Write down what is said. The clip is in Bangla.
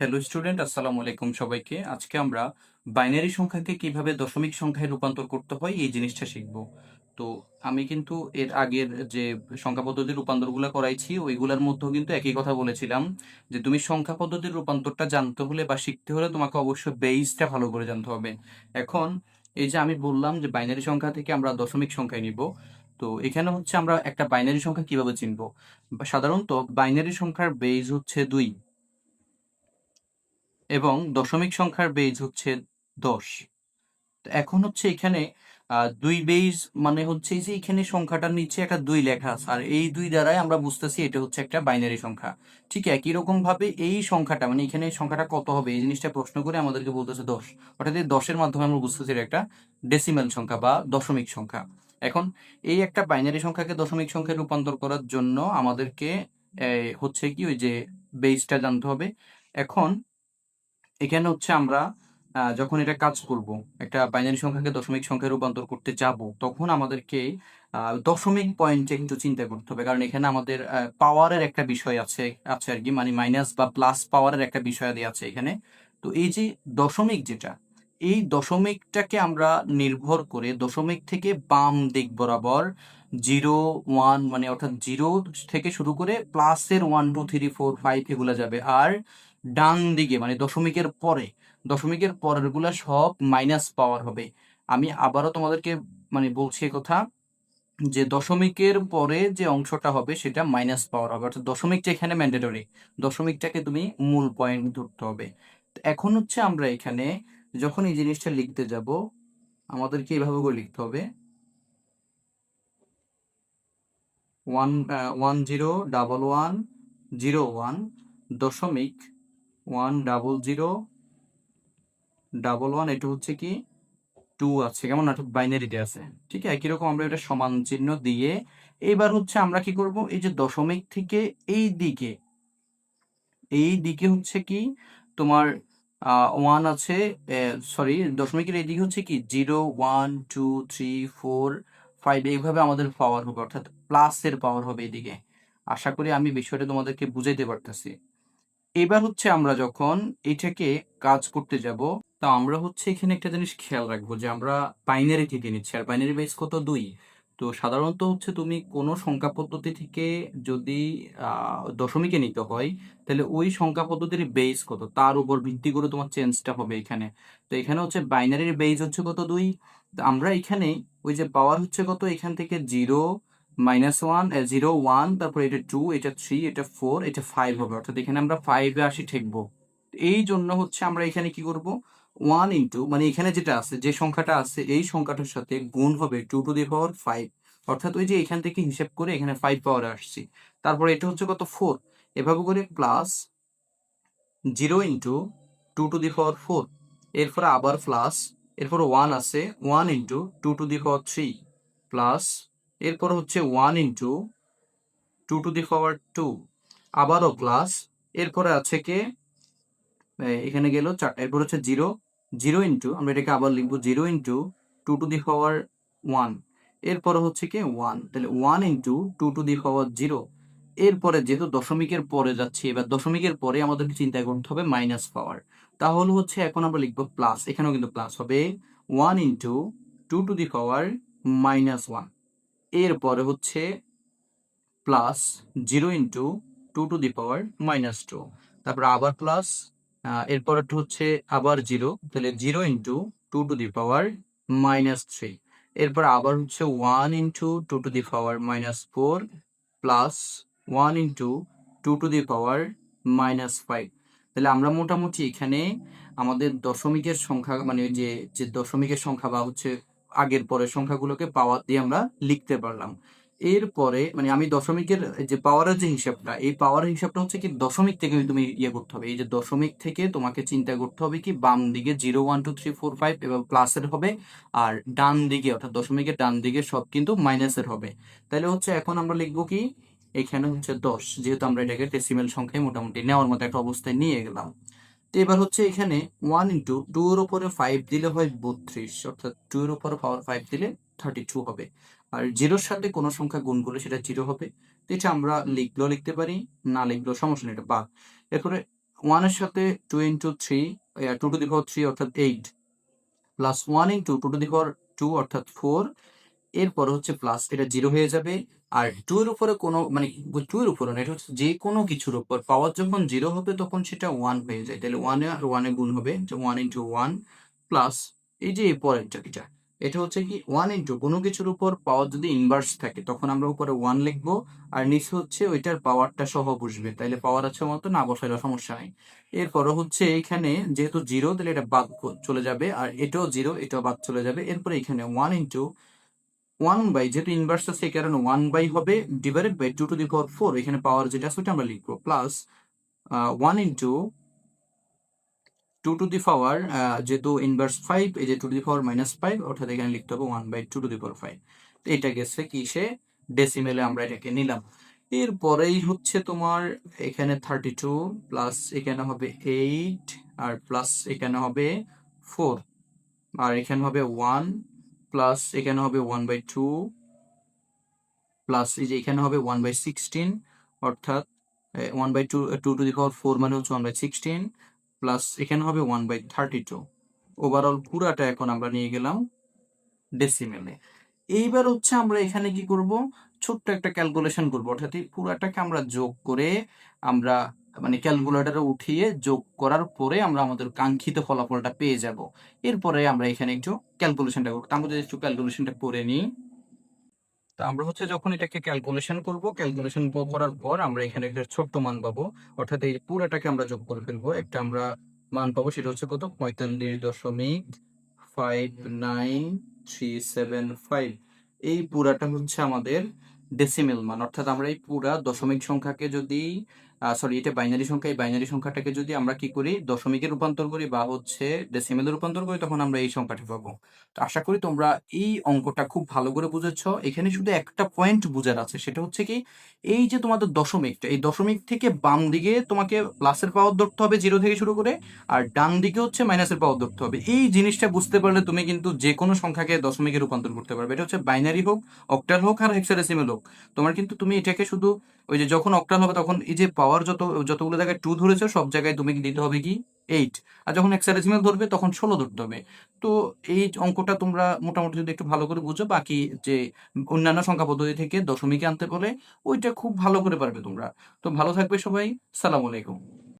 হ্যালো স্টুডেন্ট আসসালামু আলাইকুম সবাইকে। আজকে আমরা বাইনারি সংখ্যাকে কীভাবে দশমিক সংখ্যায় রূপান্তর করতে হয়, এই জিনিসটা শিখব। তো আমি কিন্তু এর আগের যে সংখ্যা পদ্ধতির রূপান্তরগুলো করাইছি, ওইগুলোর মধ্যেও কিন্তু একই কথা বলেছিলাম, যে তুমি সংখ্যা পদ্ধতির রূপান্তরটা জানতে হলে বা শিখতে হলে তোমাকে অবশ্যই বেসটা ভালো করে জানতে হবে। এখন এই যে আমি বললাম যে বাইনারি সংখ্যা থেকে আমরা দশমিক সংখ্যায় নিব, তো এখানে হচ্ছে আমরা একটা বাইনারি সংখ্যা কীভাবে চিনব? সাধারণত বাইনারি সংখ্যার বেজ হচ্ছে দুই। এবং দশমিক সংখ্যার বেজ হচ্ছে দশ। এখন হচ্ছে এখানে দুই বেজ মানে হচ্ছে যে এখানে সংখ্যাটার নিচে একটা দুই লেখা আছে, আর এই দুই দ্বারাই আমরা বুঝতেছি এটা হচ্ছে একটা বাইনারি সংখ্যা। ঠিক একই রকম ভাবে এই সংখ্যাটা মানে এখানে সংখ্যাটা কত হবে, এই জিনিসটা প্রশ্ন করে আমাদেরকে বলতেছে দশ। অর্থাৎ এই দশের মাধ্যমে আমরা বুঝতেছি এটা একটা ডেসিমাল সংখ্যা বা দশমিক সংখ্যা। এখন এই একটা বাইনারি সংখ্যাকে দশমিক সংখ্যায় রূপান্তর করার জন্য আমাদেরকে হচ্ছে কি ওই যে বেসটা জানতে হবে। এখন এখানে হচ্ছে আমরা যখন এটা কাজ করব, একটা বাইনারি সংখ্যাকে দশমিক সংখ্যায় রূপান্তর করতে যাব, তখন আমাদেরকে দশমিক পয়েন্টে একটু চিন্তা করতে হবে। কারণ এখানে আমাদের পাওয়ারের একটা বিষয় আছে আছে আর কি মানে মাইনাস বা প্লাস পাওয়ারের একটা বিষয় দিয়ে আছে এখানে। তো এই যে দশমিক যেটা, এই দশমিকটাকে আমরা নির্ভর করে দশমিক থেকে বাম দিক বরাবর জিরো ওয়ান মানে অর্থাৎ জিরো থেকে শুরু করে প্লাসের one two three four five এগুলো যাবে। আর ডান দিকে মানে দশমিকের পরে, দশমিকের পরেরগুলা সব মাইনাস পাওয়ার হবে। আমি আবারও তোমাদেরকে মানে বলছি কথা যে দশমিকের পরে যে অংশটা হবে সেটা মাইনাস পাওয়ার হবে। অর্থাৎ দশমিকটা এখানে ম্যান্ডেটরি দশমিকটাকে তুমি মূল পয়েন্ট ধরতে হবে। এখন হচ্ছে আমরা এখানে যখন এই জিনিসটা লিখতে যাব, আমাদেরকে এইভাবে করে লিখতে হবে। One one zero double one zero one দশমিক one double zero double one এটা হচ্ছে কি টু আছে। কেমন না? বাইনারিতে আছে। ঠিক আছে একই রকম আমরা এটা সমান চিহ্ন দিয়ে এবার হচ্ছে আমরা কি করব? এই যে দশমিক থেকে এই দিকে এই দিকে হচ্ছে কি তোমার ওয়ান আছে সরি দশমিকের এই দিকে হচ্ছে কি zero one two three four five এইভাবে আমাদের পাওয়ার হবে। অর্থাৎ প্লাসের পাওয়ার হবে এদিকে। আশা করি আমি বিষয়টা তোমাদেরকে বুঝাইতে পারতেছি। এবার হচ্ছে আমরা যখন এটাকে কাজ করতে যাব, তা আমরা হচ্ছে এখানে একটা জিনিস খেয়াল রাখব যে আমরা বাইনারি থেকে নিচ্ছি। আর বাইনারি বেস কত? দুই। তো সাধারণত হচ্ছে তুমি কোনো সংখ্যা পদ্ধতি থেকে যদি দশমিকে নিতে হয়, তাহলে ওই সংখ্যা পদ্ধতির বেস কত? তার উপর ভিত্তি করে তোমার চেঞ্জটা হবে এখানে। তো এখানে হচ্ছে বাইনারির বেস হচ্ছে কত? দুই। আমরা এখানে ওই যে পাওয়ার হচ্ছে কত? এখান থেকে zero minus one zero one তারপর এটা টু এটা থ্রি এটা ফোর এটা ফাইভ হবে। অর্থাৎ এখানে আমরা ফাইভে আসি ঠেকবো। এই জন্য হচ্ছে আমরা এখানে কি করব? ওয়ান ইন্টু মানে এখানে যেটা আছে, যে সংখ্যাটা আছে, এই সংখ্যাটার সাথে গুণ হবে two to the power five অর্থাৎ ওই যে এখান থেকে হিসেব করে এখানে ফাইভ পাওয়ারে আসছি। তারপর এটা হচ্ছে কত? ফোর এভাবে করে plus zero into two to the power four এরপরে আবার প্লাস এরপর ওয়ান আছে one into two to the power three plus এরপর হচ্ছে one into two to the power two আবারও প্লাস এরপরে আছে কে? এখানে গেল এরপর হচ্ছে জিরো জিরো ইন্টু আমরা এটাকে আবার লিখব zero into two to the power one এরপরে হচ্ছে কি? ওয়ান তাহলে one into two to the power zero এরপরে যেহেতু দশমিকের পরে যাচ্ছি, এবার দশমিকের পরে আমাদেরকে চিন্তা করতে হবে মাইনাস পাওয়ার তাহলে হচ্ছে এখন আমরা লিখব প্লাস এখানেও কিন্তু প্লাস হবে one into two to the power minus one এরপরে হচ্ছে plus zero into two to the power minus two তারপর আবার প্লাস এরপর হচ্ছে আবার জিরো তাহলে zero into two to the power minus three এরপর আবার হচ্ছে one into two to the power minus four plus one into two to the power minus five তাহলে আমরা মোটামুটি এখানে আমাদের দশমিকের সংখ্যা মানে যে যে দশমিকের সংখ্যা বা হচ্ছে আগের পরের সংখ্যাগুলোকে পাওয়ার দিয়ে আমরা লিখতে পারলাম। এরপরে মানে আমি দশমিকের যে পাওয়ারের যে হিসাবটা, এই পাওয়ারের হিসাবটা হচ্ছে কি দশমিক থেকে তুমি ইয়ে করতে হবে। এই যে দশমিক থেকে তোমাকে চিন্তা করতে হবে কি বাম দিকে zero one two three four five এবং প্লাসের হবে আর ডান দিকে অর্থাৎ দশমিকের ডান দিকে সব কিন্তু মাইনাসের হবে। তাহলে হচ্ছে এখন আমরা লিখব কি এখানে হচ্ছে দশ। যেহেতু আমরা এটাকে ডেসিমেল সংখ্যায় মোটামুটি নেওয়ার মতো একটা অবস্থায় নিয়ে গেলাম। তো এবার হচ্ছে এখানে ওয়ান ইন্টু টু উপরে ফাইভ দিলে হয় বত্রিশ, অর্থাৎ টু এর উপরে পাওয়ার ফাইভ দিলে থার্টি টু হবে। আর জিরোর সাথে কোনো সংখ্যা গুণ করলে সেটা জিরো হবে। তো এটা আমরা লিখলেও লিখতে পারি, না লিখলেও সমস্যা নেই, এটা বা এরপরে ওয়ানের সাথে two into three two to the three অর্থাৎ eight plus one into two to the two অর্থাৎ ফোর এরপর হচ্ছে প্লাস এটা জিরো হয়ে যাবে। আর টু এর উপরে কোনো মানে টু এর উপরে না এটা হচ্ছে যে কোনো কিছুর উপর। পাওয়ার যখন জিরো হবে তখন সেটা ওয়ান হয়ে যায়। তাহলে ওয়ানে আর ওয়ানে গুণ হবে যে ওয়ান ইন্টু ওয়ান প্লাস এই যে পরেরটা এটা এটা। হচ্ছে কি ওয়ান ইন্টু কোনো কিছুর উপর পাওয়ার যদি ইনভার্স থাকে তখন আমরা উপরে ওয়ান লিখব আর নিচে হচ্ছে ওইটার পাওয়ারটা সহ বসবে। তাইলে পাওয়ার আছে মতো না বসাইলে সমস্যা নাই। এরপরে হচ্ছে এখানে যেহেতু জিরো তাহলে এটা বাদ চলে যাবে। আর এটাও জিরো এটাও বাদ চলে যাবে। এরপরে এখানে ওয়ান ইন্টু ওয়ান বাই যেহেতু ইনভার্স আছে, এই কারণে ওয়ান বাই হবে divided by two to the power four এখানে পাওয়ার যেটা আছে ওটা আমরা লিখব plus one into two to the power যেহেতু ইনভার্স ফাইভ এই যে two to the power minus five অর্থাৎ এখানে লিখতে হবে one by two to the power five তো এটা গেছে কিসে? ডেসিমেলে আমরা এটাকে নিলাম। এরপরেই হচ্ছে তোমার এখানে থার্টি টু প্লাস এখানে হবে এইট আর প্লাস এখানে হবে ফোর আর এখানে হবে ওয়ান প্লাস এখানে হবে ওয়ান বাই টু প্লাস এই যে এখানে হবে ওয়ান বাই সিক্সটিন অর্থাৎ one by two two to the power four মানে হচ্ছে ওয়ান বাই সিক্সটিন প্লাস এখানে হবে one by thirty two overall পুরাটা এখন আমরা নিয়ে গেলাম ডেসিমেলে এইবার হচ্ছে আমরা এখানে কি করব? ছোট্ট একটা ক্যালকুলেশন করব, অর্থাৎ এই পুরাটাকে আমরা যোগ করে আমরা মানে ক্যালকুলেটরে উঠিয়ে যোগ করার পরে আমরা আমাদের কাঙ্ক্ষিত ফলাফলটা পেয়ে যাব। এরপরে আমরা এখানে একটু ক্যালকুলেশনটা করব। আমরা যদি একটু ক্যালকুলেশনটা করে নিই। তা আমরা হচ্ছে যখন এটাকে ক্যালকুলেশন করব ক্যালকুলেশন করার পর আমরা এখানে একটা ছোট্ট মান পাবো। অর্থাৎ এই পুরাটাকে আমরা যোগ করে ফেলব। একটা আমরা মান পাবো, সেটা হচ্ছে কত? পঁয়তাল্লিশ দশমিক five nine three seven five এই পুরাটা হচ্ছে আমাদের ডেসিমেল মান। অর্থাৎ আমরা এই পুরা দশমিক সংখ্যাকে যদি সরি এটা বাইনারি সংখ্যা, এই বাইনারি সংখ্যাটাকে যদি আমরা কি করি, দশমিকে রূপান্তর করি বা হচ্ছে ডেসিমেলে রূপান্তর করি, তখন আমরা এই সংখ্যাটা পাবো। তো আশা করি তোমরা এই অঙ্কটা খুব ভালো করে বুঝেছ। এখানে শুধু একটা পয়েন্ট বুঝার আছে, সেটা হচ্ছে কি, এই যে তোমাদের দশমিকটা, এই দশমিক থেকে বাম দিকে তোমাকে প্লাসের পাওয়ার ধরতে হবে জিরো থেকে শুরু করে, আর ডান দিকে হচ্ছে মাইনাসের পাওয়ার ধরতে হবে। এই জিনিসটা বুঝতে পারলে তুমি কিন্তু যে কোনো সংখ্যাকে দশমিকে রূপান্তর করতে পারবে। এটা হচ্ছে বাইনারি হোক অক্টাল হোক, আর হেক্সাডেসিমেল হোক। তোমার কিন্তু তুমি এটাকে শুধু ওই যে যখন অক্টাল হবে তখন এই যে পাওয়ার যত, যতগুলো জায়গায় টু ধরেছে, সব জায়গায় তুমি দিতে হবে কি? এইট আর যখন হেক্সাডেসিমেল ধরবে, তখন ষোলো ধরতে হবে। তো এই অঙ্কটা তোমরা মোটামুটি যদি একটু ভালো করে বুঝো, বাকি যে অন্যান্য সংখ্যা পদ্ধতি থেকে দশমিকে আনতে বলে, ওইটা খুব ভালো করে পারবে তোমরা। তো ভালো থাকবে সবাই। সালাম আলাইকুম।